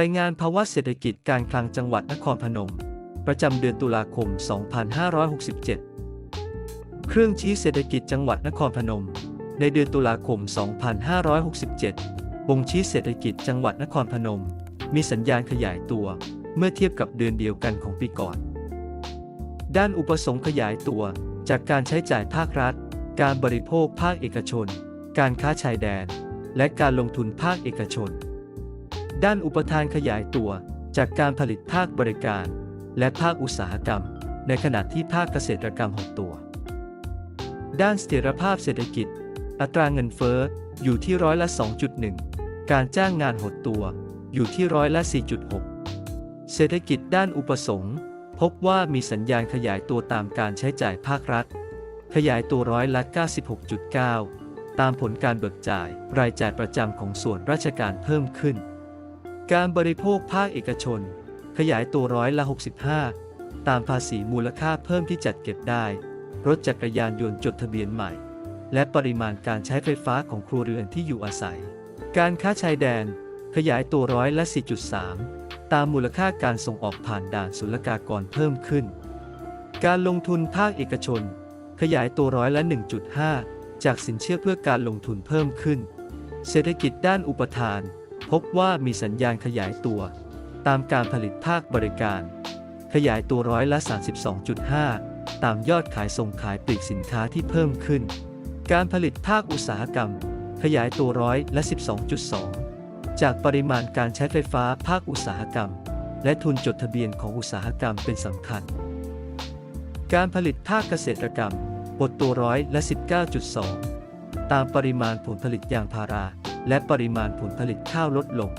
รายงานภาวะเศรษฐกิจการคลังจังหวัดนครพนม ประจำเดือนตุลาคม 2567 เครื่องชี้เศรษฐกิจจังหวัดนครพนม ในเดือนตุลาคม 2567 บ่งชี้เศรษฐกิจจังหวัดนครพนม มีสัญญาณขยายตัวเมื่อเทียบกับเดือนเดียวกันของปีก่อน ด้านอุปสงค์ขยายตัวจากการใช้จ่ายภาครัฐ การบริโภคภาคเอกชน การค้าชายแดน และการลงทุนภาคเอกชน ด้านอุปทานขยายตัว จากการผลิตภาคบริการ และภาคอุตสาหกรรม ในขณะที่ภาคเกษตรกรรมหดตัว ด้านเสถียรภาพเศรษฐกิจ อัตราเงินเฟ้ออยู่ที่ร้อยละ 2.1 การจ้างงานหดตัว อยู่ที่ร้อยละ 4.6 เศรษฐกิจด้านอุปสงค์พบว่ามีสัญญาณขยายตัวตามการใช้จ่ายภาครัฐ ขยายตัวร้อยละ 96.9 ตามผลการเบิกจ่ายรายจ่ายประจำของส่วนราชการเพิ่มขึ้น การบริโภคภาคเอกชน ขยายตัวร้อยละ 65 ตามภาษีมูลค่าเพิ่มที่จัดเก็บได้ รถจักรยานยนต์จดทะเบียนใหม่ และปริมาณการใช้ไฟฟ้าของครัวเรือนที่อยู่อาศัย การค้าชายแดน ขยายตัวร้อยละ 4.3 ตามมูลค่าการส่งออกผ่านด่านศุลกากรเพิ่มขึ้น การลงทุนภาคเอกชน ขยายตัวร้อยละ 1.5 จากสินเชื่อเพื่อการลงทุนเพิ่มขึ้น เศรษฐกิจด้านอุปทาน พบว่ามีสัญญาณขยายตัว ตามการผลิตภาคบริการ ขยายตัวร้อยละ 32.5 ตามยอดขายส่งขายปลีกสินค้าที่เพิ่มขึ้น การผลิตภาคอุตสาหกรรม ขยายตัวร้อยละ 12.2 จากปริมาณการใช้ไฟฟ้าภาคอุตสาหกรรม และทุนจดทะเบียนของอุตสาหกรรมเป็นสำคัญ การผลิตภาคเกษตรกรรมหดตัวร้อยละ 19.2 ตามปริมาณผลผลิตยางพารา และปริมาณผลผลิตข้าวลดลง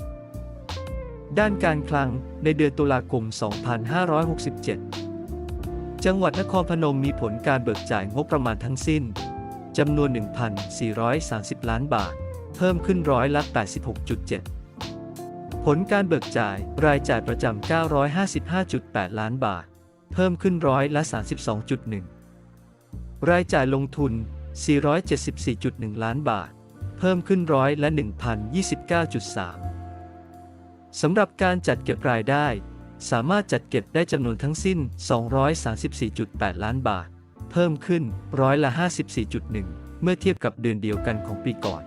ด้านการคลังในเดือนตุลาคม 2567 จังหวัดนครพนมมีผลการเบิกจ่ายงบประมาณทั้งสิ้นจำนวน 1,430 ล้านบาท เพิ่มขึ้นร้อยละ 86.7 ผลการเบิกจ่ายรายจ่ายประจำ 955.8 ล้านบาท เพิ่มขึ้นร้อยละ 32.1 รายจ่ายลงทุน 474.1 ล้านบาท เพิ่มขึ้นร้อยละ1,029.3 สำหรับการจัดเก็บรายได้ สามารถจัดเก็บได้จำนวนทั้งสิ้น 234.8 ล้านบาท เพิ่มขึ้นร้อยละ 54.1 เมื่อเทียบกับเดือนเดียวกันของปีก่อน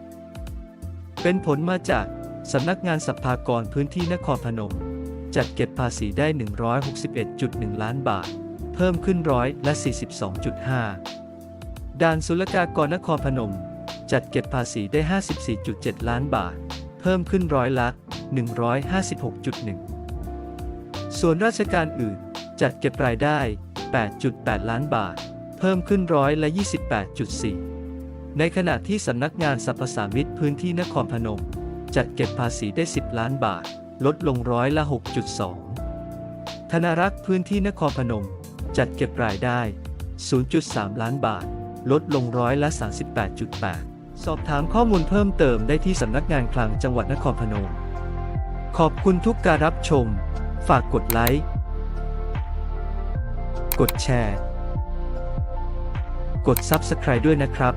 เป็นผลมาจากสำนักงานสรรพากรพื้นที่นครพนม จัดเก็บภาษีได้ 161.1 ล้านบาท เพิ่มขึ้นร้อยละ 42.5 ด่านศุลกากรนครพนม จัดเก็บภาษีได้ 54.7 ล้านบาท เพิ่มขึ้นร้อยละ 156.1 ส่วนราชการอื่น จัดเก็บรายได้ 8.8 ล้านบาท เพิ่มขึ้นร้อยละ 28.4 ในขณะที่สำนักงานสรรพสามิตพื้นที่นครพนม จัดเก็บภาษีได้ 10 ล้านบาท ลดลงร้อยละ 6.2 ธนารักษ์พื้นที่นครพนม จัดเก็บรายได้ 0.3 ล้านบาทลดลงร้อยละ 38.8 สอบถามข้อมูลเพิ่มเติมได้ที่สำนักงานคลังจังหวัดนครพนม ขอบคุณทุกการรับชม ฝากกดไลค์ กดแชร์ กด Subscribe ด้วยนะครับ